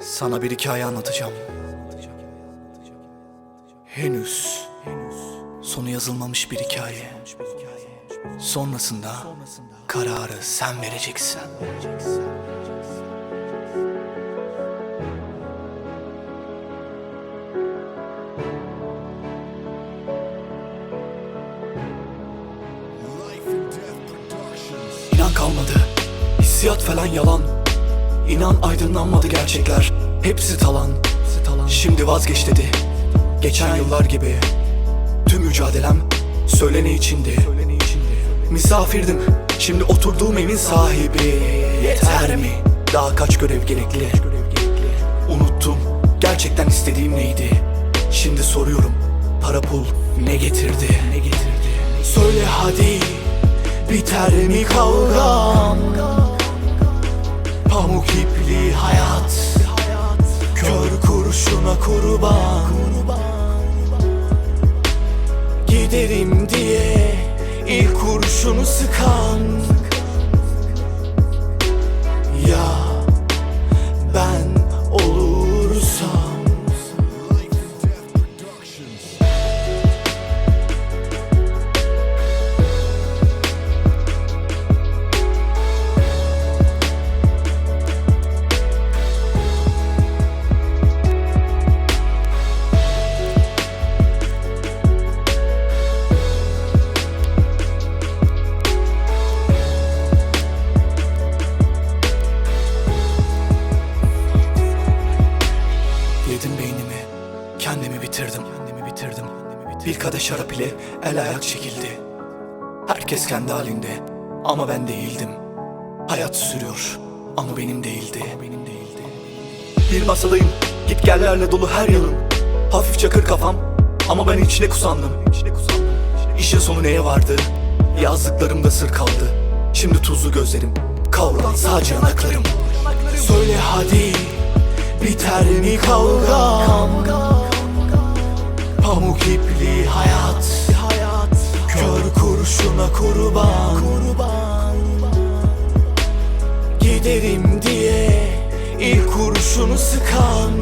Sana bir hikaye anlatacağım. Henüz sonu yazılmamış bir hikaye. Sonrasında kararı sen vereceksin. İnan kalmadı, hissiyat falan yalan. İnan aydınlanmadı gerçekler, hepsi talan. Şimdi vazgeç dedi, geçen yıllar gibi. Tüm mücadelem söylene içindi. Misafirdim, şimdi oturduğum evin sahibi. Yeter mi? Daha kaç görev gerekli? Unuttum, gerçekten istediğim neydi? Şimdi soruyorum, para pul ne getirdi? Ne getirdi? Söyle hadi, biter mi kavgam? Pamuk ipli hayat. Kör kurşuna kurban. Giderim diye ilk kurşunu sıkan. Ya kendimi bitirdim. Kendimi bitirdim. Bir kadeh şarap ile el ayak çekildi. Herkes kendi halinde ama ben değildim. Hayat sürüyor ama benim değildi. benim değildi. Bir masadayım, git gellerle dolu her yanım. Hafif çakır kafam ama ben içine kusandım. İşin sonu neye vardı? Yazdıklarımda sır kaldı. Şimdi tuzlu gözlerim, kavrulan sadece yanaklarım. Söyle hadi, biter mi kavgam? Pamuk ipli hayat, kör kurşuna kurban. Giderim diye ilk kurşunu sıkan